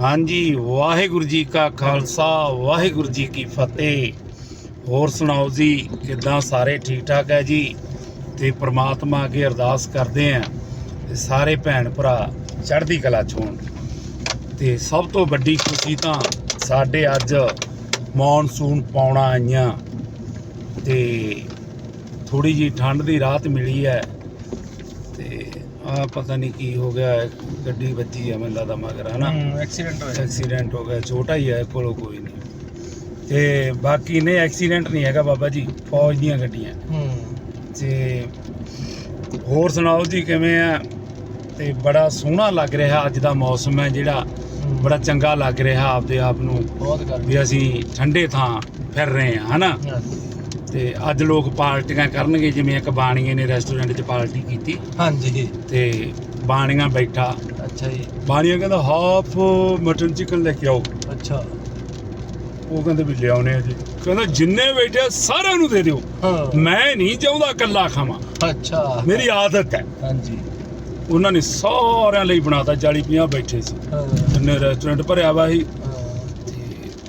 ਹਾਂਜੀ, ਵਾਹਿਗੁਰੂ ਜੀ ਕਾ ਖਾਲਸਾ, ਵਾਹਿਗੁਰੂ ਜੀ ਕੀ ਫਤਿਹ। ਹੋਰ ਸੁਣਾਓ ਜੀ, ਕਿਦਾਂ ਸਾਰੇ ਠੀਕ ਠਾਕ ਹੈ ਜੀ? ਤੇ ਪ੍ਰਮਾਤਮਾ ਅੱਗੇ ਅਰਦਾਸ ਕਰਦੇ ਆਂ ਤੇ ਸਾਰੇ ਭੈਣ ਭਰਾ ਚੜ੍ਹਦੀ ਕਲਾ ਚ ਹੋਣ। ਤੇ ਸਭ ਤੋਂ ਵੱਡੀ ਖੁਸ਼ੀ ਤਾਂ ਸਾਡੇ ਅੱਜ ਮੌਨਸੂਨ ਪਾਉਣਾ ਆਈਆਂ। ਤੇ ਥੋੜੀ ਜੀ ਠੰਡ ਦੀ ਰਾਹਤ ਮਿਲੀ ਹੈ। ਤੇ ਆ ਪਤਾ ਨਹੀਂ ਕੀ ਹੋ ਗਿਆ ਹੈ, ਗੱਡੀ ਵੱਜੀ ਹੈ ਮੈਨੂੰ ਲੱਗਦਾ ਮਗਰ ਹਨਾ? ਐਕਸੀਡੈਂਟ ਹੋਇਆ। ਐਕਸੀਡੈਂਟ ਹੋ ਗਿਆ ਛੋਟਾ ਹੀ ਹੈ ਕੋਲੋਂ ਕੋਈ ਨਹੀਂ। ਤੇ ਬਾਕੀ ਨਹੀਂ ਐਕਸੀਡੈਂਟ ਨਹੀਂ ਹੈਗਾ ਬਾਬਾ ਜੀ ਫੌਜ ਦੀਆਂ ਗੱਡੀਆਂ। ਹੂੰ। ਤੇ ਹੋਰ ਸੁਣਾਓ ਜੀ ਕਿਵੇਂ ਆ? ਤੇ ਬੜਾ ਸੋਹਣਾ ਲੱਗ ਰਿਹਾ ਅੱਜ ਦਾ ਮੌਸਮ ਹੈ ਜਿਹੜਾ। ਬੜਾ ਚੰਗਾ ਲੱਗ ਰਿਹਾ ਆਪਦੇ ਆਪ ਨੂੰ ਬਹੁਤ ਗਰਮੀ। ਵੀ ਅਸੀਂ ਠੰਡੇ ਥਾਂ ਫਿਰ ਰਹੇ ਹਾਂ ਹਨਾ? ਤੇ ਅੱਜ ਲੋਕ ਪਾਰਟੀਆਂ ਕਰਨਗੇ ਜਿਵੇਂ ਇੱਕ ਬਾਣੀਏ ਨੇ ਰੈਸਟੋਰੈਂਟ 'ਚ ਪਾਰਟੀ ਕੀਤੀ। ਹਾਂਜੀ ਤੇ ਬਾਣੀਆਂ ਬੈਠਾ। ਅੱਛਾ ਜੀ। ਬਾਣੀਆਂ ਕਹਿੰਦਾ ਹਾਫ ਮਟਨ ਚਿਕਨ ਲੈ ਕੇ ਆਓ। ਅੱਛਾ। ਉਹ ਕਹਿੰਦੇ ਵੀ ਲਿਆਉਣੇ ਆ ਜੀ। ਕਹਿੰਦਾ ਜਿੰਨੇ ਬੈਠੇ ਸਾਰਿਆਂ ਨੂੰ ਦੇ ਦਿਓ। ਮੈਂ ਨਹੀਂ ਚਾਹੁੰਦਾ ਇਕੱਲਾ ਖਾਵਾਂ। ਅੱਛਾ। ਮੇਰੀ ਆਦਤ ਹੈ। ਹਾਂਜੀ। ਉਹਨਾਂ ਨੇ ਸਾਰਿਆਂ ਲਈ ਬਣਾਤਾ 40 50 ਬੈਠੇ ਸੀ। ਜਿੰਨੇ ਰੈਸਟੋਰੈਂਟ ਭਰਿਆ ਵਾ ਸੀ।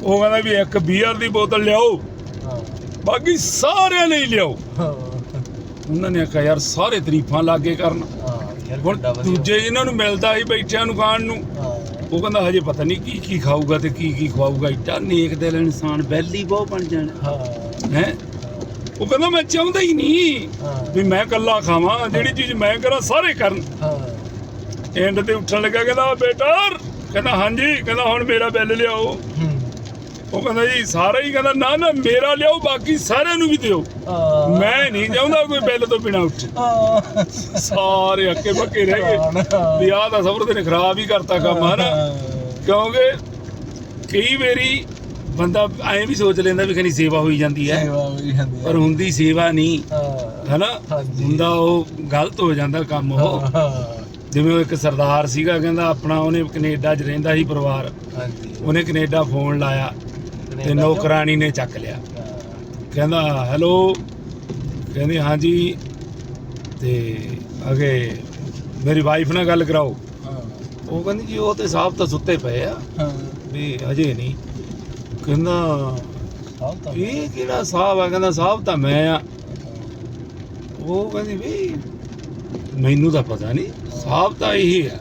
ਉਹ ਕਹਿੰਦਾ ਵੀ ਇੱਕ ਬੀਅਰ ਦੀ ਬੋਤਲ ਲਿਆਓ। ਬਾਕੀ ਸਾਰਿਆਂ ਲਿਆਓ। ਹਾਂ। ਉਹਨਾਂ ਨੇ ਆਖਿਆ ਯਾਰ ਸਾਰੇ ਤਾਰੀਫਾਂ ਲਾਗੇ ਕਰਨ। ਹਾਂ ਹੁਣ। ਦੂਜੇ ਜਿਨ੍ਹਾਂ ਨੂੰ ਮਿਲਦਾ ਸੀ ਬੈਠਿਆਂ ਨੂੰ ਖਾਣ ਨੂੰ ਹਾਂ। ਉਹ ਕਹਿੰਦਾ ਹਜੇ ਪਤਾ ਨਹੀਂ ਕੀ ਕੀ ਖਾਊਗਾ ਤੇ ਕੀ ਕੀ ਖਵਾਊਗਾ। ਇੱਡਾ ਨੇਕ ਦਿਲ ਇਨਸਾਨ ਬੈਲੀ ਬਹੁਤ ਬਣ ਜਾਣਾ। ਹਾਂ। ਹੈ? ਉਹ ਕਹਿੰਦਾ ਮੈਂ ਚਾਹੁੰਦਾ ਹੀ ਨਹੀਂ ਹਾਂ। ਵੀ ਮੈਂ ਇਕੱਲਾ ਖਾਵਾਂ ਜਿਹੜੀ ਚੀਜ਼ ਮੈਂ ਕਰਾਂ ਸਾਰੇ ਕਰਨ। ਹਾਂ। ਐਂਡ ਤੇ ਉੱਠਣ ਲੱਗਾ ਕਹਿੰਦਾ ਬੇਟਾ ਕਹਿੰਦਾ ਹਾਂਜੀ। ਕਹਿੰਦਾ ਹੁਣ ਮੇਰਾ ਬਿੱਲ ਲਿਆਓ। ਹੂੰ। ਉਹ ਕਹਿੰਦਾ ਜੀ ਸਾਰਾ ਹੀ ਕਹਿੰਦਾ ਨਾ ਨਾ ਮੇਰਾ ਲਿਆਓ ਬਾਕੀ ਸਾਰਿਆਂ ਨੂੰ ਵੀ ਦਿਓ। ਮੈਂ ਨਹੀਂ ਚਾਹੁੰਦਾ ਕੋਈ ਬਿੱਲ ਤੋਂ ਬਿਨਾ ਉੱਠੇ। ਸਾਰੇ ਅੱਕੇ ਬੱਕੇ ਰਹਿ ਗਏ। ਵੀ ਆਹ ਤਾਂ ਸਬਰ ਨੇ ਖਰਾਬ ਹੀ ਕਰਤਾ ਕੰਮ ਹਨਾ? ਕਿਉਂਕਿ ਕਈ ਵਾਰੀ ਬੰਦਾ ਐਂ ਵੀ ਸੋਚ ਲੈਂਦਾ ਵੀ ਖਣੀ ਸੇਵਾ ਹੋਈ ਜਾਂਦੀ ਹੈ। ਸੇਵਾ ਪਰ ਹੁੰਦੀ ਸੇਵਾ ਨਹੀਂ ਹਨਾ। ਹੁੰਦਾ ਉਹ ਗਲਤ ਹੋ ਜਾਂਦਾ ਕੰਮ ਉਹ। ਜਿਵੇਂ ਉਹ ਇੱਕ ਸਰਦਾਰ ਸੀਗਾ ਕਹਿੰਦਾ ਆਪਣਾ ਉਹਨੇ ਕੈਨੇਡਾ 'ਚ ਰਹਿੰਦਾ ਸੀ ਪਰਿਵਾਰ। ਹਾਂਜੀ। ਉਹਨੇ ਕੈਨੇਡਾ ਫੋਨ ਲਾਇਆ। ਤੇ ਨੌਕਰਾਨੀ ਨੇ ਚੱਕ ਲਿਆ। ਕਹਿੰਦਾ ਹੈਲੋ? ਕਹਿੰਦੀ ਹਾਂਜੀ। ਤੇ ਅਗੇ ਮੇਰੀ ਵਾਈਫ ਨਾਲ ਗੱਲ ਕਰਾਓ। ਹਾਂ। ਉਹ ਕਹਿੰਦੀ ਜੀ ਉਹ ਤੇ ਸਾਹਿਬ ਤਾਂ ਸੁੱਤੇ ਪਏ ਆ। ਹਾਂ। ਵੀ ਅਜੇ ਨਹੀਂ। ਕਹਿੰਦਾ ਇਹ ਕਿਹੜਾ ਸਾਹਿਬ ਆ? ਕਹਿੰਦਾ ਸਾਹਿਬ ਤਾਂ ਮੈਂ ਆ। ਉਹ ਕਹਿੰਦੀ ਵੀ ਮੈਨੂੰ ਤਾਂ ਪਤਾ ਨਹੀਂ। ਸਾਹਿਬ ਤਾਂ ਇਹੀ ਆ।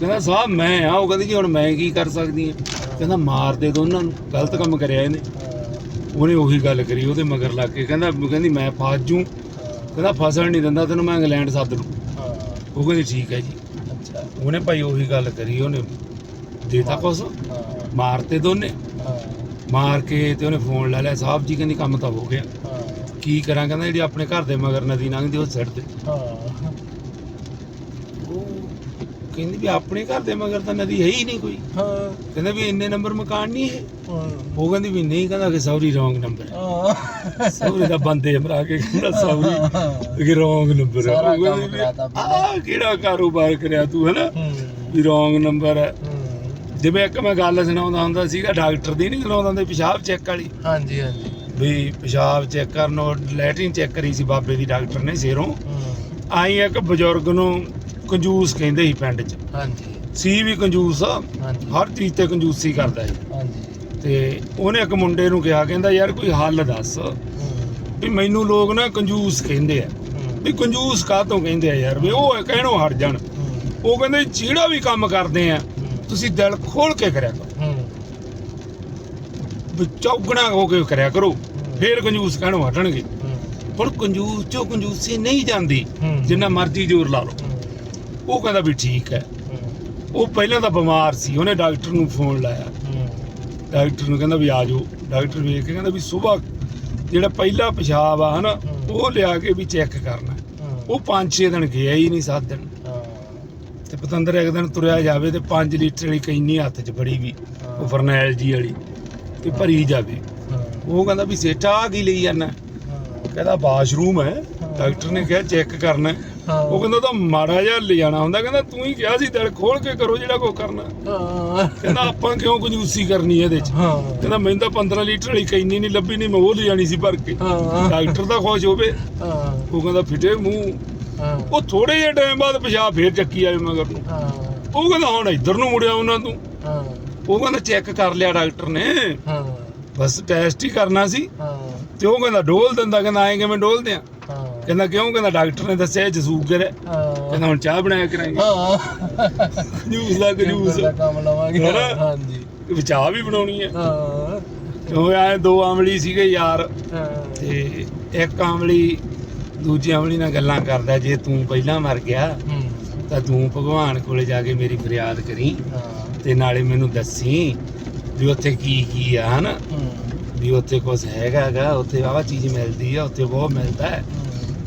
ਕਹਿੰਦਾ ਸਾਹਿਬ ਮੈਂ ਆ। ਉਹ ਕਹਿੰਦੀ ਜੀ ਹੁਣ ਮੈਂ ਕੀ ਕਰ ਸਕਦੀ ਆ ਕਹਿੰਦਾ ਮਾਰ ਦੇ ਦੋਨਾਂ ਨੂੰ ਗਲਤ ਕੰਮ ਕਰਿਆ ਇਹਨੇ। ਉਹਨੇ ਉਹੀ ਗੱਲ ਕਰੀ ਉਹਦੇ ਮਗਰ ਲੱਗ ਕੇ ਕਹਿੰਦਾ ਕਹਿੰਦੀ ਮੈਂ ਫਸ ਜੂ। ਕਹਿੰਦਾ ਫਸਣ ਨਹੀਂ ਦਿੰਦਾ ਤੈਨੂੰ ਮੈਂ ਇੰਗਲੈਂਡ ਸੱਦ ਲੂ ਉਹ ਕਹਿੰਦੀ ਠੀਕ ਹੈ ਜੀ। ਅੱਛਾ। ਉਹਨੇ ਭਾਈ ਉਹੀ ਗੱਲ ਕਰੀ ਉਹਨੇ ਦੇਤਾ ਕੁਛ? ਮਾਰਤੇ ਦੋਨੇ। ਮਾਰ ਕੇ ਤੇ ਉਹਨੇ ਫੋਨ ਲਾ ਲਿਆ ਸਾਹਿਬ ਜੀ ਕਹਿੰਦੀ ਕੰਮ ਤਾਂ ਹੋ ਗਿਆ। ਕੀ ਕਰਾਂ ਕਹਿੰਦਾ ਜਿਹੜੀ ਆਪਣੇ ਘਰ ਦੇ ਮਗਰ ਨਦੀ ਲੰਘਦੀ ਉਹ ਛੱਡ ਦੇ। ਕਹਿੰਦੀ ਵੀ ਆਪਣੇ ਘਰ ਦੇ ਮਗਰ ਤਾਂ ਨਦੀ ਹੈ ਹੀ ਨਹੀਂ ਕੋਈ। ਹਾਂ। ਕਹਿੰਦਾ ਵੀ ਇੰਨੇ ਨੰਬਰ ਮਕਾਨ ਨਹੀਂ ਹੈ। ਉਹ ਕਹਿੰਦੀ ਵੀ ਨਹੀਂ ਕਹਿੰਦਾ ਕਿ ਸੌਰੀ ਰੋਂਗ ਨੰਬਰ ਹੈ। ਸੌਰੀ ਦਾ ਬੰਦੇ ਮਰਾ ਕੇ ਕਹਿੰਦਾ ਸੌਰੀ। ਕਿ ਰੋਂਗ ਨੰਬਰ ਹੈ ਉਹ ਕਹਿੰਦੀ ਆਹ ਕਿਹੜਾ ਕਾਰੋਬਾਰ ਕਰਿਆ ਤੂੰ ਹੈਨਾ? ਵੀ ਰੋਂਗ ਨੰਬਰ ਹੈ। ਜਿਵੇਂ ਇੱਕ ਮੈਂ ਗੱਲ ਸੁਣਾਉਂਦਾ ਹੁੰਦਾ ਸੀਗਾ ਡਾਕਟਰ ਦੀ ਨਹੀਂ ਸੁਣਾਉਂਦਾ ਹੁੰਦਾ ਪਿਸ਼ਾਬ ਚੈੱਕ ਵਾਲੀ। ਹਾਂਜੀ ਹਾਂਜੀ। ਵੀ ਪਿਸ਼ਾਬ ਚੈੱਕ ਕਰਨ ਉਹ ਲੈਟਰਿਨ ਚੈੱਕ ਕਰੀ ਸੀ ਬਾਬੇ ਦੀ ਡਾਕਟਰ ਨੇ ਸਿਰੋਂ। ਆਈ ਇੱਕ ਬਜ਼ੁਰਗ ਨੂੰ ਕੰਜੂਸ ਕਹਿੰਦੇ ਸੀ ਪਿੰਡ 'ਚ। ਹਾਂਜੀ। ਸੀ ਵੀ ਕੰਜੂਸ ਹਾਂਜੀ। ਹਰ ਚੀਜ਼ ਤੇ ਕੰਜੂਸੀ ਕਰਦਾ ਸੀ। ਹਾਂਜੀ। ਤੇ ਉਹਨੇ ਇੱਕ ਮੁੰਡੇ ਨੂੰ ਕਿਹਾ ਕਹਿੰਦਾ ਯਾਰ ਕੋਈ ਹੱਲ ਦੱਸ ਵੀ ਮੈਨੂੰ ਲੋਕ ਨਾ ਕੰਜੂਸ ਕਹਿੰਦੇ ਆ। ਵੀ ਕੰਜੂਸ ਕਾਹਤੋਂ ਕਹਿੰਦੇ ਆ ਯਾਰ? ਵੀ ਉਹ ਕਹਿਣੋਂ ਹਟ ਜਾਣ। ਉਹ ਕਹਿੰਦੇ ਜਿਹੜਾ ਵੀ ਕੰਮ ਕਰਦੇ ਆ ਤੁਸੀਂ ਦਿਲ ਖੋਲ ਕੇ ਕਰਿਆ ਕਰੋ। ਵੀ ਚੌਗਣਾ ਹੋ ਕੇ ਕਰਿਆ ਕਰੋ। ਫੇਰ ਕੰਜੂਸ ਕਹਿਣੋਂ ਹਟਣਗੇ। ਹੁਣ ਕੰਜੂਸ ਚੋਂ ਕੰਜੂਸੀ ਨਹੀਂ ਜਾਂਦੀ। ਜਿੰਨਾ ਮਰਜ਼ੀ ਜ਼ੋਰ ਲਾ ਲਓ। ਉਹ ਕਹਿੰਦਾ ਵੀ ਠੀਕ ਹੈ। ਉਹ ਪਹਿਲਾਂ ਤਾਂ ਬਿਮਾਰ ਸੀ, ਉਹਨੇ ਡਾਕਟਰ ਨੂੰ ਫੋਨ ਲਾਇਆ। ਡਾਕਟਰ ਨੂੰ ਕਹਿੰਦਾ ਵੀ ਆ ਜਾਓ। ਡਾਕਟਰ ਵੇਖ ਕੇ ਕਹਿੰਦਾ ਵੀ ਸਵੇਰ ਜਿਹੜਾ ਪਹਿਲਾ ਪਿਸ਼ਾਬ ਆ ਹਨਾ, ਉਹ ਲਿਆ ਕੇ ਵੀ ਚੈੱਕ ਕਰਨਾ। ਉਹ 5-6 ਦਿਨ ਗਿਆ ਹੀ ਨਹੀਂ 7 ਦਿਨ। ਤੇ ਪਤੰਦਰ ਇੱਕ ਦਿਨ ਤੁਰਿਆ ਜਾਵੇ ਤੇ 5 ਲੀਟਰ ਵਾਲੀ ਕੈਨੀ ਹੱਥ 'ਚ ਫੜੀ ਵੀ, ਉਹ ਫਰਨੈਲ ਜੀ ਵਾਲੀ, ਤੇ ਭਰੀ ਜਾਵੇ। ਉਹ ਕਹਿੰਦਾ ਵੀ ਸੇਠਾ ਆ ਕੀ ਲਈ ਜਾਂਦਾ ਕਹਿੰਦਾ ਬਾਥਰੂਮ ਹੈ। ਡਾਕਟਰ ਨੇ ਕਿਹਾ ਚੈੱਕ ਕਰਨਾ। ਉਹ ਕਹਿੰਦਾ ਤਾਂ ਮਾੜਾ ਜਿਹਾ ਲਿਜਾਣਾ ਹੁੰਦਾ ਕਹਿੰਦਾ ਤੂੰ ਹੀ ਕਿਹਾ ਸੀ ਦਿਲ ਖੋਲ ਕੇ ਕਰੋ ਜਿਹੜਾ ਕੋ ਕਰਨਾ। ਕਹਿੰਦਾ ਆਪਾਂ ਕਿਉਂ ਕੰਜੂਸੀ ਕਰਨੀ ਇਹਦੇ 'ਚ? ਕਹਿੰਦਾ ਮੈਨੂੰ ਤਾਂ 15 ਲੀਟਰ ਵਾਲੀ ਕੈਨੀ ਨਹੀਂ ਲੱਭੀ ਨਹੀਂ ਮੈਂ ਉਹ ਲਿਜਾਣੀ ਸੀ ਭਰ ਕੇ। ਡਾਕਟਰ ਤਾਂ ਖੁਸ਼ ਹੋਵੇ। ਉਹ ਕਹਿੰਦਾ ਫਿਟੇ ਮੂੰਹ। ਉਹ ਥੋੜੇ ਜਿਹੇ ਟਾਈਮ ਬਾਅਦ ਪਿਸ਼ਾਬ ਫੇਰ ਚੱਕੀ ਆਏ ਮਗਰ ਨੂੰ। ਉਹ ਕਹਿੰਦਾ ਹੁਣ ਇੱਧਰ ਨੂੰ ਮੁੜਿਆ ਉਹਨਾਂ ਤੂੰ। ਹਾਂ। ਉਹ ਕਹਿੰਦਾ ਚੈੱਕ ਕਰ ਲਿਆ ਡਾਕਟਰ ਨੇ। ਹਾਂ। ਬਸ ਟੈਸਟ ਹੀ ਕਰਨਾ ਸੀ। ਹਾਂ। ਤੇ ਉਹ ਕਹਿੰਦਾ ਡੋਲ ਦਿੰਦਾ ਕਹਿੰਦਾ ਐਂ ਕਿਵੇਂ ਡੋਲਦੇ ਆ? ਹਾਂ। ਕਹਿੰਦਾ ਕਿਉਂ? ਕਹਿੰਦਾ ਡਾਕਟਰ ਨੇ ਦੱਸਿਆ ਇਹ ਸ਼ੂਗਰ ਹੈ। ਹਾਂ। ਕਹਿੰਦਾ ਹੁਣ ਚਾਹ ਬਣਾਇਆ ਕਰਾਂਗੇ। ਹਾਂ। ਜੂਸ ਦਾ ਜੂਸ ਦਾ ਕੰਮ ਲਵਾਂਗੇ। ਹੈਨਾ? ਹਾਂਜੀ। ਵੀ ਚਾਹ ਵੀ ਬਣਾਉਣੀ ਹੈ। ਹਾਂ। ਉਹ ਆਏ ਦੋ ਆਮਲੀ ਸੀਗੇ ਯਾਰ। ਹਾਂ। ਤੇ ਇੱਕ ਆਮਲੀ ਦੂਜੀ ਆਮਲੀ ਨਾਲ ਗੱਲਾਂ ਕਰਦਾ ਜੇ ਤੂੰ ਪਹਿਲਾਂ ਮਰ ਗਿਆ ਹੂੰ। ਤਾਂ ਤੂੰ ਭਗਵਾਨ ਕੋਲੇ ਜਾ ਕੇ ਮੇਰੀ ਫਰਿਆਦ ਕਰੀ। ਹਾਂ। ਤੇ ਨਾਲੇ ਮੈਨੂੰ ਦੱਸੀ ਵੀ ਉੱਥੇ ਕੀ ਕੀ ਆ ਹਨ? ਹੂੰ। ਵੀ ਉੱਥੇ ਕੁਝ ਹੈਗਾਗਾ ਉੱਥੇ ਆਹ ਚੀਜ਼ ਮਿਲਦੀ ਆ ਉੱਥੇ ਬਹੁਤ ਮਿਲਦਾ ਹੈ।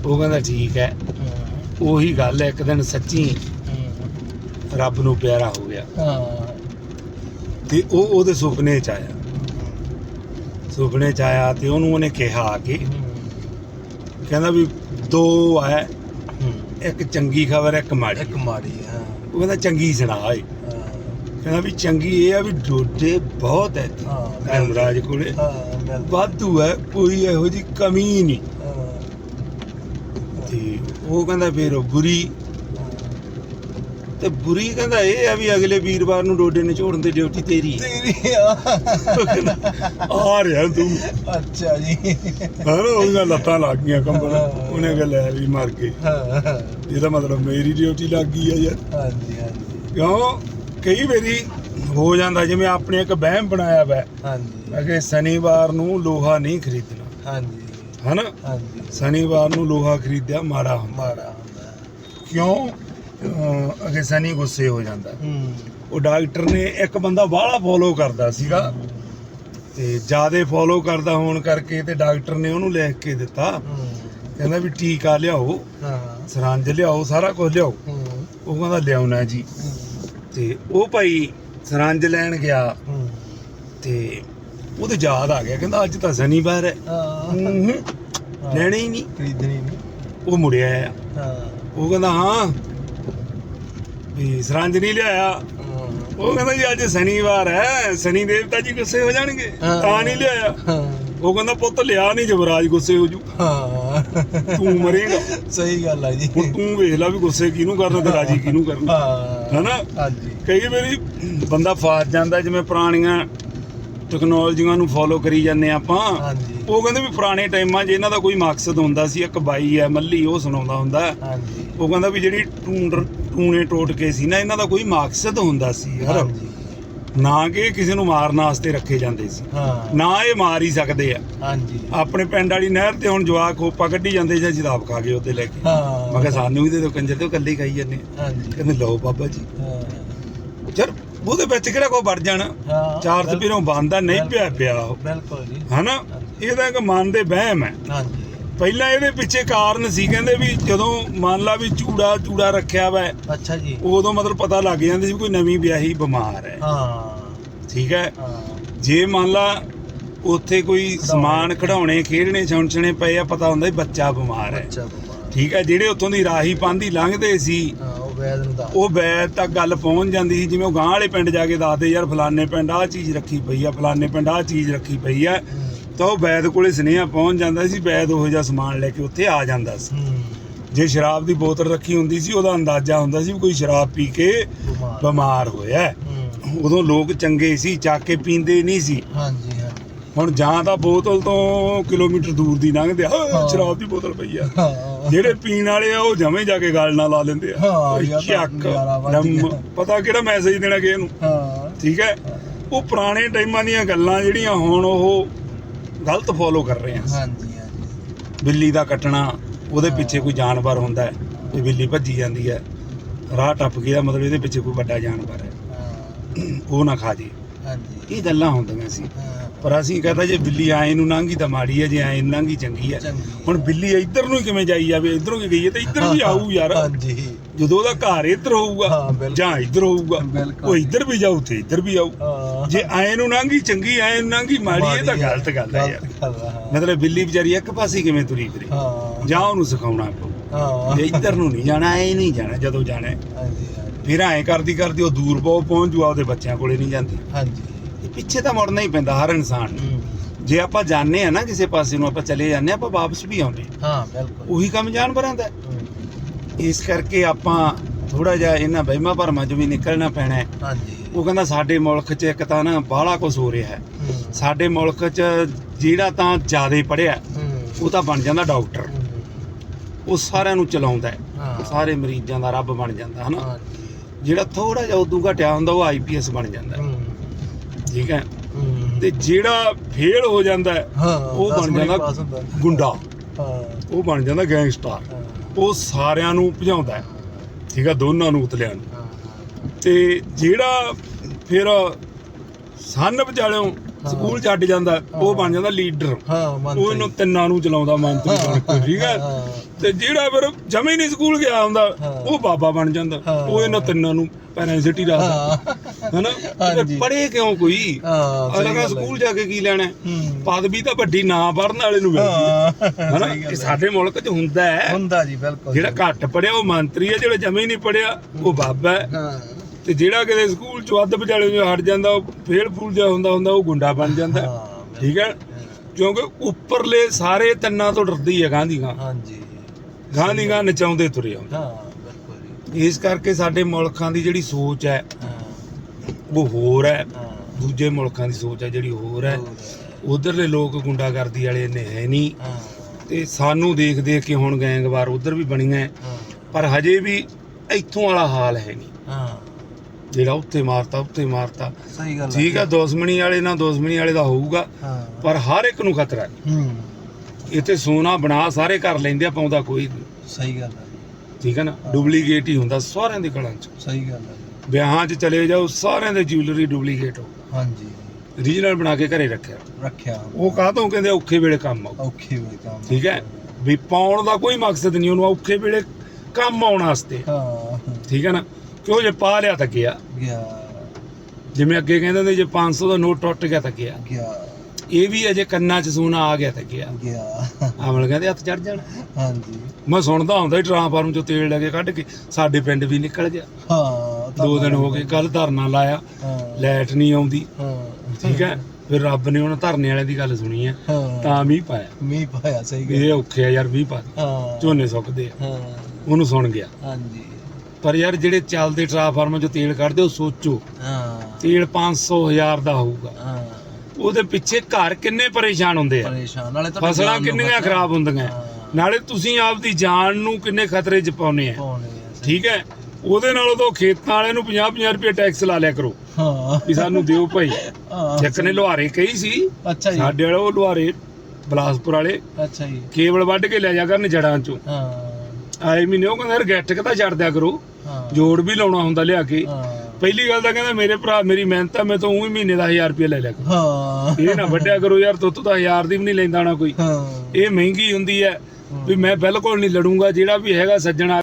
ਉਹ ਕਹਿੰਦਾ ਠੀਕ ਹੈ। ਉਹੀ ਗੱਲ ਹੈ, ਇੱਕ ਦਿਨ ਸੱਚੀ ਰੱਬ ਨੂੰ ਪਿਆਰਾ ਹੋ ਗਿਆ। ਹਾਂ ਤੇ ਉਹ ਉਹਦੇ ਸੁਪਨੇ ਚ ਆਇਆ। ਸੁਪਨੇ ਚ ਆਇਆ ਤੇ ਉਹਨੂੰ ਉਹਨੇ ਕਿਹਾ ਕਿ ਕਹਿੰਦਾ ਵੀ ਦੋ ਹੈ ਇੱਕ ਚੰਗੀ ਖਬਰ ਇੱਕ ਮਾੜੀ। ਇੱਕ ਮਾੜੀ ਹਾਂ। ਉਹ ਕਹਿੰਦਾ ਚੰਗੀ ਸੁਣਾ ਏ। ਕਹਿੰਦਾ ਵੀ ਚੰਗੀ ਇਹ ਆ ਵੀ ਡੋਡੇ ਬਹੁਤ ਇੱਥੇ। ਹਾਂ ਧਰਮਰਾਜ ਕੋਲੇ। ਹਾਂ ਵਾਧੂ ਹੈ ਕੋਈ ਇਹੋ ਜੀ ਕਮੀ ਨਹੀਂ। ਤੇ ਉਹ ਕਹਿੰਦਾ ਫਿਰ ਬੁਰੀ। ਤੇ ਬੁਰੀ ਕਹਿੰਦਾ ਇਹ ਆ ਵੀ ਅਗਲੇ ਵੀਰਵਾਰ ਨੂੰ ਡੋਡੇ ਨਿਚੋੜਨ ਦੀ ਡਿਊਟੀ ਤੇਰੀ ਹੈ। ਤੇਰੀ ਆ। ਉਹ ਕਹਿੰਦਾ, ਆ ਰਿਹਾ ਤੂੰ। ਅੱਛਾ ਜੀ। ਹਾਂ ਉਹਦੀਆਂ ਲੱਤਾਂ ਲੱਗ ਗਈਆਂ ਕੰਬਲ। ਉਹਨੇ ਕਿਹਾ ਲੈ ਵੀ ਮਰ ਗਏ। ਹਾਂ ਇਹਦਾ ਮਤਲਬ ਮੇਰੀ ਡਿਊਟੀ ਲੱਗ ਗਈ ਆ ਯਾਰ। ਹਾਂਜੀ ਹਾਂਜੀ। ਕਿਉਂ? ਕਈ ਵਾਰੀ ਹੋ ਜਾਂਦਾ ਜਿਵੇਂ ਆਪਣੇ ਇੱਕ ਵਹਿਮ ਬਣਾਇਆ ਵਾ। ਹਾਂਜੀ। ਕਿ ਸ਼ਨੀਵਾਰ ਨੂੰ ਲੋਹਾ ਨਹੀਂ ਖਰੀਦਣਾ। ਹਾਂਜੀ। ਹਨਾ? ਹਾਂਜੀ। ਸ਼ਨੀਵਾਰ ਨੂੰ ਲੋਹਾ ਖਰੀਦਿਆ ਮਾੜਾ ਹੁੰਦਾ। ਮਾੜਾ ਹੁੰਦਾ। ਕਿਉਂ? ਅਹ ਅਗੇ ਸ਼ਨੀ ਗੁੱਸੇ ਹੋ ਜਾਂਦਾ। ਹੂੰ। ਉਹ ਡਾਕਟਰ ਨੇ ਇੱਕ ਬੰਦਾ ਬਾਹਲਾ ਫੋਲੋ ਕਰਦਾ ਸੀਗਾ। ਤੇ ਜਿਆਦੇ ਫੋਲੋ ਕਰਦਾ ਹੋਣ ਕਰਕੇ ਤੇ ਡਾਕਟਰ ਨੇ ਉਹਨੂੰ ਲਿਖ ਕੇ ਦਿੱਤਾ। ਹੂੰ। ਕਹਿੰਦਾ ਵੀ ਟੀਕਾ ਲਿਆਓ ਹਾਂ। ਸਰੰਜ ਲਿਆਓ ਸਾਰਾ ਕੁਝ ਲਿਆਓ। ਹੂੰ। ਉਹ ਕਹਿੰਦਾ ਲਿਆਉਣਾ ਜੀ। ਤੇ ਉਹ ਭਾਈ ਸਰੰਜ ਲੈਣ ਗਿਆ। ਹੂੰ। ਤੇ ਉਹਦੇ ਯਾਦ ਆ ਗਿਆ ਕਹਿੰਦਾ ਅੱਜ ਤਾਂ ਸ਼ਨੀਵਾਰ ਹੈ। ਹਾਂ। ਲੈਣਾ ਹੀ ਨਹੀਂ। ਖਰੀਦਣੀ ਨਹੀਂ। ਉਹ ਮੁੜਿਆ ਆ ਹਾਂ। ਉਹ ਕਹਿੰਦਾ ਹਾਂ। ਵੀ ਸਰੰਜ ਨਹੀਂ ਲਿਆਇਆ। ਉਹ ਕਹਿੰਦਾ ਜੀ ਅੱਜ ਸ਼ਨੀਵਾਰ ਹੈ। ਸ਼ਨੀ ਦੇਵਤਾ ਜੀ ਗੁੱਸੇ ਹੋ ਜਾਣਗੇ। ਹਾਂ। ਤਾਂ ਨਹੀਂ ਲਿਆਇਆ। ਹਾਂ। ਉਹ ਕਹਿੰਦਾ ਪੁੱਤ ਲਿਆ ਨਹੀਂ ਜਵਰਾਜ ਗੁੱਸੇ ਹੋ ਜੂ। ਹਾਂ। ਤੂੰ ਮਰੇਗਾ। ਸਹੀ ਗੱਲ ਹੈ ਜੀ। ਹੁਣ ਤੂੰ ਵੇਖ ਲੈ ਵੀ ਗੁੱਸੇ ਕਿਹਨੂੰ ਕਰਨਾ ਤੇ ਰਾਜੀ ਕਿਹਨੂੰ ਕਰਨਾ। ਹਾਂ। ਹਨਾ? ਹਾਂਜੀ। ਕਈ ਵਾਰੀ ਬੰਦਾ ਫਾਸ ਜਾਂਦਾ ਜਿਵੇਂ ਪੁਰਾਣੀਆਂ ਟੈਕਨੋਲੋਜੀਆਂ ਨੂੰ ਫੋਲੋ ਕਰੀ ਜਾਂਦੇ ਆਪਾਂ। ਹਾਂਜੀ। ਉਹ ਕਹਿੰਦੇ ਵੀ ਪੁਰਾਣੇ ਟਾਈਮਾਂ 'ਚ ਇਹਨਾਂ ਦਾ ਕੋਈ ਮਕਸਦ ਹੁੰਦਾ ਸੀ ਇੱਕ ਬਾਈ ਹੈ ਮੱਲੀ ਉਹ ਸੁਣਾਉਂਦਾ ਹੁੰਦਾ। ਹਾਂਜੀ। ਉਹ ਕਹਿੰਦਾ ਵੀ ਜਿਹੜੀ ਟੂਣ ਟੂਣੇ ਟੋਟ ਕੇ ਸੀ ਨਾ ਇਹਨਾਂ ਦਾ ਕੋਈ ਮਕਸਦ ਹੁੰਦਾ ਸੀ ਯਾਰ ਹਾਂਜੀ। ਨਾ ਕਿ ਕਿਸੇ ਨੂੰ ਮਾਰਨ ਵਾਸਤੇ ਰੱਖੇ ਜਾਂਦੇ ਸੀ। ਹਾਂ। ਨਾ ਇਹ ਮਾਰ ਹੀ ਸਕਦੇ ਆ। ਹਾਂਜੀ। ਆਪਣੇ ਪਿੰਡ ਵਾਲੀ ਨਹਿਰ ਤੇ ਹੁਣ ਜਵਾਕ ਖੋਪਾ ਕੱਢੀ ਜਾਂਦੇ ਜਾਂ ਜਦਾਬ ਖਾ ਗਏ ਉੱਤੇ ਲੈ ਕੇ। ਹਾਂ। ਮੈਂ ਕਿਹਾ ਸਾਨੂੰ ਵੀ ਦੇ ਦਿਓ ਕੰਜਰ ਤੇ ਉਹ ਇਕੱਲੇ ਹੀ ਖਾਈ ਜਾਂਦੇ ਆ। ਹਾਂਜੀ। ਕਹਿੰਦੇ ਲਓ ਬਾਬਾ ਜੀ। ਹਾਂ। ਯਾਰ ਉਹਦੇ ਵਿੱਚ ਕਿਹੜਾ ਕੋਈ ਵੜ ਜਾਣਾ? ਹਾਂ ਚਾਰ ਬੰਦਾ ਨਹੀਂ ਪਿਆ ਪਿਆ ਉਹ। ਬਿਲਕੁਲ ਜੀ। ਹਨਾ? ਇਹਦਾ ਇੱਕ ਮਨ ਦੇ ਵਹਿਮ ਹੈ। ਹਾਂਜੀ। ਪਹਿਲਾਂ ਇਹਦੇ ਪਿੱਛੇ ਕਾਰਨ ਸੀ ਕਹਿੰਦੇ ਵੀ ਜਦੋਂ ਮੰਨ ਲਾ ਵੀ ਚੂੜਾ ਚੂੜਾ ਰੱਖਿਆ ਵਾ ਅੱਛਾ ਜੀ। ਉਦੋਂ ਮਤਲਬ ਪਤਾ ਲੱਗ ਜਾਂਦਾ ਸੀ ਕੋਈ ਨਵੀਂ ਵਿਆਹੀ ਬਿਮਾਰ ਹੈ। ਹਾਂ। ਠੀਕ ਹੈ? ਜੇ ਮੰਨ ਲਾ ਉੱਥੇ ਕੋਈ ਸਮਾਨ ਖਿਡੌਣੇ ਖੇਡਣੇ ਛੁਣਛਣੇ ਪਏ ਆ ਪਤਾ ਹੁੰਦਾ ਵੀ ਬੱਚਾ ਬਿਮਾਰ ਹੈ। ਠੀਕ ਹੈ? ਜਿਹੜੇ ਉੱਥੋਂ ਦੀ ਰਾਹੀ ਪਾਂਦੀ ਲੰਘਦੇ ਸੀ ਵੈਦ ਨੂੰ ਉਹ ਬੈਦ ਤੱਕ ਗੱਲ ਪਹੁੰਚ ਜਾਂਦੀ ਸੀ ਜਿਵੇਂ ਉਹ ਗਾਂ ਵਾਲੇ ਪਿੰਡ ਜਾ ਕੇ ਦੱਸਦੇ ਯਾਰ ਫਲਾਣੇ ਪਿੰਡ ਆਹ ਚੀਜ਼ ਰੱਖੀ ਪਈ ਆ ਫਲਾਣੇ ਪਿੰਡ ਆਹ ਚੀਜ਼ ਰੱਖੀ ਪਈ ਆ। ਤਾਂ ਉਹ ਬੈਦ ਕੋਲੇ ਸੁਨੇਹਾ ਪਹੁੰਚ ਜਾਂਦਾ ਸੀ ਬੈਦ ਉਹੋ ਜਿਹਾ ਸਮਾਨ ਲੈ ਕੇ ਉੱਥੇ ਆ ਜਾਂਦਾ ਸੀ। ਜੇ ਸ਼ਰਾਬ ਦੀ ਬੋਤਲ ਰੱਖੀ ਹੁੰਦੀ ਸੀ ਉਹਦਾ ਅੰਦਾਜ਼ਾ ਹੁੰਦਾ ਸੀ ਵੀ ਕੋਈ ਸ਼ਰਾਬ ਪੀ ਕੇ ਬਿਮਾਰ। ਹੋਇਆ। ਉਦੋਂ ਲੋਕ ਚੰਗੇ ਸੀ ਚੱਕ ਕੇ ਪੀਂਦੇ ਨਹੀਂ ਸੀ। ਹਾਂਜੀ ਹੁਣ ਜਾਂ ਤਾਂ ਬੋਤਲ ਤੋਂ ਕਿਲੋਮੀਟਰ ਦੂਰ ਦੀ ਲੰਘਦੇ ਆ। "ਆਹ, ਹਾਂ। ਸ਼ਰਾਬ ਦੀ ਬੋਤਲ ਪਈ ਆ। ਹਾਂ। ਜਿਹੜੇ ਪੀਣ ਵਾਲੇ ਆ ਉਹ ਜਮੇ ਜਾ ਕੇ ਗੱਲ ਨਾਲ ਲਾ ਲੈਂਦੇ ਆ। ਹਾਂ, ਤਾਂ ਚੱਕ। ਨਜ਼ਾਰਾ। ਪਤਾ ਕਿਹੜਾ ਮੈਸੇਜ ਦੇਣਾ ਕਿਸੇ ਨੂੰ? ਹਾਂ। ਠੀਕ ਹੈ? ਉਹ ਪੁਰਾਣੇ ਟਾਈਮਾਂ ਦੀਆਂ ਗੱਲਾਂ ਜਿਹੜੀਆਂ ਹੁਣ ਉਹ ਗਲਤ ਫੋਲੋ ਕਰ ਰਹੇ ਆ। ਹਾਂਜੀ ਹਾਂਜੀ। ਬਿੱਲੀ ਦਾ ਕੱਟਣਾ ਉਹਦੇ। ਪਿੱਛੇ ਕੋਈ ਜਾਨਵਰ ਹੁੰਦਾ ਹੈ ਤੇ ਬਿੱਲੀ ਭੱਜੀ ਜਾਂਦੀ ਹੈ। ਰਾਹ ਟੱਪ ਗਿਆ ਮਤਲਬ ਇਹਦੇ ਪਿੱਛੇ ਕੋਈ ਵੱਡਾ ਜਾਨਵਰ ਹੈ। ਹਾਂ। ਉਹ ਨਾ ਖਾ ਜੇ। ਹਾਂਜੀ। ਇਹ ਗੱਲਾਂ ਹੁੰਦੀਆਂ ਸੀ। ਹਾਂ। ਪਰ ਅਸੀਂ ਕਹਤਾ ਜੇ ਬਿੱਲੀ ਆਏ ਨੂੰ ਲੰਘੀ ਤਾਂ ਮਾੜੀ ਹੈ ਜੇ ਆਏ ਨੂੰ ਲੰਘੀ ਚੰਗੀ ਹੈ ਹੁਣ ਬਿੱਲੀ ਇੱਧਰ ਨੂੰ ਕਿਵੇਂ ਜਾਈ ਜਾਵੇ ਇੱਧਰੋਂ ਕਿ ਗਈ ਹੈ ਤੇ ਇੱਧਰ ਵੀ ਆਊ ਯਾਰ। ਹਾਂਜੀ। ਜਦੋਂ ਉਹਦਾ ਘਰ ਇੱਧਰ ਹੋਊਗਾ। ਜਾਂ ਇੱਧਰ ਹੋਊਗਾ। ਉਹ ਇੱਧਰ ਵੀ ਜਾਊ ਤੇ ਇੱਧਰ ਵੀ ਆਊ। ਜੇ ਆਏ ਨੂੰ ਲੰਘੀ ਚੰਗੀ ਆਏ ਨੂੰ ਲੰਘੀ ਮਾੜੀ ਇਹ ਤਾਂ ਗਲਤ ਗੱਲ ਹੈ ਯਾਰ। ਮਤਲਬ ਬਿੱਲੀ ਵਿਚਾਰੀ ਇੱਕ ਪਾਸੇ ਕਿਵੇਂ ਤੁਰੀ ਫਿਰੇ? ਜਾਂ ਉਹਨੂੰ ਸਿਖਾਉਣਾ ਪਊ। ਹਾਂ। ਜੇ ਇੱਧਰ ਨੂੰ ਨਹੀਂ ਜਾਣਾ ਐ ਨਹੀਂ ਜਾਣਾ ਜਦੋਂ ਜਾਣਾ। ਹਾਂਜੀ ਫਿਰ ਐਂ ਕਰਦੀ ਕਰਦੀ ਉਹ ਦੂਰ ਬਹੁਤ ਪਹੁੰਚ ਜੂਆ ਉਹਦੇ ਬੱਚਿਆਂ ਕੋਲੇ ਨਹੀਂ ਜਾਂਦੀ। ਹਾਂਜੀ। ਪਿੱਛੇ ਤਾਂ ਮੁੜਨਾ ਹੀ ਪੈਂਦਾ ਹਰ ਇਨਸਾਨ ਨੂੰ। ਜੇ ਆਪਾਂ ਜਾਣਦੇ ਆ ਨਾ ਕਿਸੇ ਪਾਸੇ ਨੂੰ ਆਪਾਂ ਚਲੇ ਜਾਂਦੇ ਆ ਆਪਾਂ ਵਾਪਸ ਵੀ ਆਉਂਦੇ ਹਾਂ। ਬਿਲਕੁਲ। ਉਹੀ ਕੰਮ ਜਾਨਵਰਾਂ ਦਾ। ਇਸ ਕਰਕੇ ਆਪਾਂ ਥੋੜਾ ਜਿਹਾ ਇਹਨਾਂ ਵਹਿਮਾਂ ਭਰਮਾਂ 'ਚ ਵੀ ਨਿਕਲਣਾ ਪੈਣਾ ਹੈ। ਹਾਂਜੀ। ਉਹ ਕਹਿੰਦਾ ਸਾਡੇ ਮੁਲਕ 'ਚ ਇੱਕ ਤਾਂ ਨਾ ਬਾਹਲਾ ਕੁਝ ਹੋ ਰਿਹਾ ਹੈ। ਸਾਡੇ ਮੁਲਕ 'ਚ ਜਿਹੜਾ ਤਾਂ ਜ਼ਿਆਦਾ ਪੜਿਆ ਉਹ ਤਾਂ ਬਣ ਜਾਂਦਾ ਡਾਕਟਰ। ਉਹ ਸਾਰਿਆਂ ਨੂੰ ਚਲਾਉਂਦਾ ਸਾਰੇ ਮਰੀਜ਼ਾਂ ਦਾ ਰੱਬ ਬਣ ਜਾਂਦਾ ਹਨਾ? ਜਿਹੜਾ ਥੋੜਾ ਜਿਹਾ ਉਦੋਂ ਘਟਿਆ ਹੁੰਦਾ ਉਹ ਆਈਪੀਐਸ ਬਣ ਜਾਂਦਾ ਠੀਕ ਹੈ। ਤੇ ਜਿਹੜਾ ਫੇਲ ਹੋ ਜਾਂਦਾ ਉਹ ਬਣ ਜਾਂਦਾ। ਗੁੰਡਾ। ਉਹ ਬਣ ਜਾਂਦਾ ਗੈਂਗਸਟਰ। ਉਹ ਸਾਰਿਆਂ ਨੂੰ ਭਜਾਉਂਦਾ ਠੀਕ ਹੈ ਦੋਨਾਂ ਨੂੰ ਉਤਲਿਆਂ ਨੂੰ। ਤੇ ਜਿਹੜਾ ਫਿਰ ਸੰਨ ਵਿਚਾਲਿਓ ਸਕੂਲ ਛੱਡ ਜਾਂਦਾ ਉਹ ਬਣ ਜਾਂਦਾ ਲੀਡਰ। ਹਾਂ ਮੰਨ ਉਹ ਇਹਨੂੰ ਤਿੰਨਾਂ ਨੂੰ ਚਲਾਉਂਦਾ ਮੰਤਰੀ ਬਣ ਕੇ ਠੀਕ ਹੈ? ਤੇ ਜਿਹੜਾ ਫਿਰ ਜਮੇ ਨਹੀਂ ਸਕੂਲ ਗਿਆ ਹੁੰਦਾ। ਉਹ ਬਾਬਾ ਬਣ ਜਾਂਦਾ। ਉਹ ਇਹਨਾਂ ਤਿੰਨਾਂ ਨੂੰ ਪੈਨਸਿਟੀ ਰੱਖਦਾ ਹਨਾ। ਪੜੇ ਕਿਉਂ ਕੋਈ? ਅਲੱਗਾ। ਸਕੂਲ ਜਾ ਕੇ ਕੀ ਲੈਣਾ? ਪਦਵੀ ਤਾਂ ਵੱਡੀ ਨਾ ਪੜਨ ਵਾਲੇ ਨੂੰ ਮਿਲਦੀ ਹਨਾ? ਇਹ। ਸਾਡੇ ਮੁਲਕ 'ਚ ਹੁੰਦਾ ਹੈ। ਹੁੰਦਾ ਜੀ ਬਿਲਕੁਲ। ਜਿਹੜਾ ਘੱਟ ਪੜਿਆ ਉਹ ਮੰਤਰੀ ਹੈ ਜਿਹੜਾ ਜਮੇ ਨਹੀਂ ਪੜਿਆ ਉਹ ਬਾਬਾ ਹੈ। ਹਾਂ। ਤੇ ਜਿਹੜਾ ਕਿਤੇ ਸਕੂਲ ਚੋਂ ਅੱਧ ਵਿਚਾਲੇ ਜੋ ਹਟ ਜਾਂਦਾ ਉਹ ਫੇਲ ਫੂਲ ਜਾ ਹੁੰਦਾ ਹੁੰਦਾ ਉਹ ਗੁੰਡਾ ਬਣ ਜਾਂਦਾ। ਠੀਕ ਹੈ? ਕਿਉਂਕਿ ਉੱਪਰਲੇ ਸਾਰੇ ਤਿੰਨਾਂ ਤੋਂ ਡਰਦੀ ਹੈ ਗਾਂਧੀ ਗਾਂ ਹਾਂਜੀ ਗਾਂਧੀ ਗਾਂ ਨਚਾਉਂਦੇ ਤੁਰੇ ਆਉਂਦੇ। ਹਾਂ ਇਸ ਕਰਕੇ ਸਾਡੇ ਮੁਲਕਾਂ ਦੀ ਜਿਹੜੀ ਸੋਚ ਹੈ ਉਹ ਹੋਰ ਹੈ। ਦੂਜੇ ਮੁਲਕਾਂ ਦੀ ਸੋਚ ਹੈ ਜਿਹੜੀ ਹੋਰ ਹੈ। ਉਧਰਲੇ ਲੋਕ ਗੁੰਡਾਗਰਦੀ ਵਾਲੇ ਨੇ ਹੈ ਨਹੀਂ। ਤੇ ਸਾਨੂੰ ਦੇਖ ਦੇਖ ਕੇ ਹੁਣ ਗੈਂਗਵਾਰ ਉਧਰ ਵੀ ਬਣੀਆਂ ਪਰ ਹਜੇ ਵੀ ਇੱਥੋਂ ਵਾਲਾ ਹਾਲ ਹੈ ਨਹੀਂ। ਹਾਂ। ਜਿਹੜਾ ਉੱਥੇ ਮਾਰਤਾ ਉੱਥੇ ਮਾਰਤਾ। ਸਹੀ ਗੱਲ ਠੀਕ ਹੈ ਦੁਸ਼ਮਣੀ ਵਾਲੇ ਨਾਲ ਦੁਸ਼ਮਣੀ ਵਾਲੇ ਦਾ ਹੋਊਗਾ ਹਾਂ। ਪਰ ਹਰ ਇੱਕ ਨੂੰ ਖਤਰਾ ਹੈ। ਹੂੰ। ਇੱਥੇ ਸੋਨਾ ਬਣਾ ਸਾਰੇ ਕਰ ਲੈਂਦੇ ਆ ਪਾਉਂਦਾ ਕੋਈ ਨਹੀਂ। ਸਹੀ ਗੱਲ ਹੈ। ਠੀਕ ਹੈ ਨਾ? ਡੁਪਲੀਕੇਟ ਹੀ ਹੁੰਦਾ ਸਾਰਿਆਂ ਦੇ ਘਰਾਂ 'ਚ। ਸਹੀ ਗੱਲ ਹੈ। ਵਿਆਹਾਂ 'ਚ ਚਲੇ ਜਾਓ ਸਾਰਿਆਂ ਦੇ ਜਿਊਲਰੀ ਡੁਪਲੀਕੇਟ ਹੋ। ਹਾਂਜੀ। ਰੀਜਨਲ ਬਣਾ ਕੇ ਘਰੇ ਰੱਖਿਆ। ਰੱਖਿਆ। ਉਹ ਕਾਹਤੋਂ ਕਹਿੰਦੇ ਔਖੇ ਵੇਲੇ ਕੰਮ ਆਉ ਔਖੇ ਹੋਏ ਕੰਮ ਠੀਕ ਹੈ? ਵੀ ਪਾਉਣ ਦਾ ਕੋਈ ਮਕਸਦ ਨਹੀਂ ਉਹਨੂੰ ਔਖੇ ਵੇਲੇ ਕੰਮ ਆਉਣ ਵਾਸਤੇ। ਹਾਂ। ਠੀਕ ਹੈ ਨਾ? ਕਿਉਂ ਜੇ ਪਾ ਲਿਆ ਤਾਂ ਗਿਆ। ਗਿਆ ਜਿਵੇਂ ਅੱਗੇ ਕਹਿੰਦੇ ਹੁੰਦੇ ਜੇ 500 ਦਾ ਨੋਟ ਟੁੱਟ ਗਿਆ ਤਾਂ ਗਿਆ। ਗਿਆ ਇਹ ਵੀ ਅਜੇ ਕੰਨਾਂ 'ਚ ਸੋਨਾ ਆ ਗਿਆ ਤਾਂ ਗਿਆ। ਗਿਆ ਅਮਲ ਕਹਿੰਦੇ ਹੱਥ ਚੜ ਜਾਣਾ। ਹਾਂਜੀ। ਮੈਂ ਸੁਣਦਾ ਹੁੰਦਾ ਹੀ ਟਰਾਂਸਫਾਰਮ ਚੋਂ ਤੇਲ ਲੈ ਕੇ ਕੱਢ ਕੇ ਸਾਡੇ ਪਿੰਡ ਵੀ ਨਿਕਲ ਗਿਆ। ਹਾਂ ਦੋ ਦਿਨ ਹੋ ਗਏ ਕੱਲ ਧਰਨਾ ਲਾਇਆ। ਲਾਈਟ ਨਹੀਂ ਆਉਂਦੀ। ਹਾਂ। ਠੀਕ ਹੈ? ਫਿਰ ਰੱਬ ਨੇ ਉਹਨਾਂ ਧਰਨੇ ਵਾਲਿਆਂ ਦੀ ਗੱਲ ਸੁਣੀ ਹੈ। ਤਾਂ ਮੀਂਹ ਪਾਇਆ। ਮੀਂਹ ਪਾਇਆ ਸਹੀ ਗੱਲ। ਇਹ ਔਖੇ ਆ ਯਾਰ ਮੀਂਹ ਪਾ। ਹਾਂ। ਝੋਨੇ ਸੁੱਕਦੇ ਆ। ਹਾਂ। ਉਹਨੂੰ ਸੁਣ ਗਿਆ। ਹਾਂਜੀ। ਪਰ ਯਾਰ ਜਿਹੜੇ ਚੱਲਦੇ ਟਰਾਂਸਫਾਰਮਰ ਚੋਂ ਤੇਲ ਕੱਢਦੇ ਉਹ ਸੋਚੋ। ਹਾਂ। ਤੇਲ 500 ਹਜ਼ਾਰ ਦਾ ਹੋਊਗਾ। ਹਾਂ। ਉਹਦੇ ਪਿੱਛੇ ਘਰ ਕਿੰਨੇ ਪਰੇਸ਼ਾਨ ਹੁੰਦੇ ਆ? ਪਰੇਸ਼ਾਨ ਨਾਲੇ ਤੁਹਾਡੀ ਫਸਲਾਂ ਜਾਨ ਨੂੰ ਕਿੰਨੀਆਂ ਖਤਰਾ। ਖਰਾਬ ਹੁੰਦੀਆਂ। ਹਾਂ। ਨਾਲੇ ਤੁਸੀਂ ਆਪਦੀ ਜਾਨ ਨੂੰ ਕਿੰਨੇ ਖਤਰੇ 'ਚ ਪਾਉਨੇ ਆ। ਪਾਉਣੇ ਆ ਸਹੀ। ਠੀਕ ਹੈ? ਉਹਦੇ ਨਾਲੋਂ ਤਾਂ ਖੇਤਾਂ ਵਾਲਿਆਂ ਨੂੰ 50-50 ਰੁਪਏ ਟੈਕਸ ਲਾ ਲਿਆ ਕਰੋ। ਹਾਂ। ਵੀ ਸਾਨੂੰ ਦਿਓ ਭਾਈ। ਹਾਂ ਇੱਕ ਨੇ ਲੁਹਾਰੇ ਕਹੀ ਸੀ ਅੱਛਾ ਜੀ। ਸਾਡੇ ਵਾਲੇ ਉਹ ਲੁਹਾਰੇ ਬਲਾਸਪੁਰ ਵਾਲੇ। ਅੱਛਾ ਜੀ। ਕੇਬਲ ਵੱਢ ਕੇ ਲੈ ਜਾ ਕਰਨ ਜੜਾਂ ਚੋਂ। ਹਾਂ। ਆਏ ਮਹੀਨੇ ਉਹ ਕਹਿੰਦਾ ਯਾਰ ਗੈਟਕ ਤਾਂ ਛੱਡ ਦਿਆ ਕਰੋ। ਜੋੜ ਵੀ ਲਾਉਣਾ ਹੁੰਦਾ ਲਿਆ ਕੇ। ਪਹਿਲੀ ਗੱਲ ਤਾਂ ਕਹਿੰਦਾ ਮੇਰੇ ਭਰਾ ਮੇਰੀ ਮਿਹਨਤ ਆ ਮੈਂ ਤਾਂ ਉਹੀ ਮਹੀਨੇ ਦਾ 1000 ਰੁਪਏ ਲੈ ਲਿਆ ਹਾਂ। ਇਹ ਨਾ ਵੱਡਿਆ ਕਰੋ ਯਾਰ ਤੁੱਤ ਤਾਂ 1000 ਦੀ ਵੀ ਨਹੀਂ ਲੈਂਦਾ ਨਾ ਕੋਈ। ਇਹ ਮਹਿੰਗੀ ਹੁੰਦੀ ਹੈ ਵੀ ਮੈਂ ਬਿਲਕੁਲ ਨਹੀਂ ਲੜੂੰਗਾ ਜਿਹੜਾ ਵੀ ਹੈਗਾ ਸੱਜਣਾ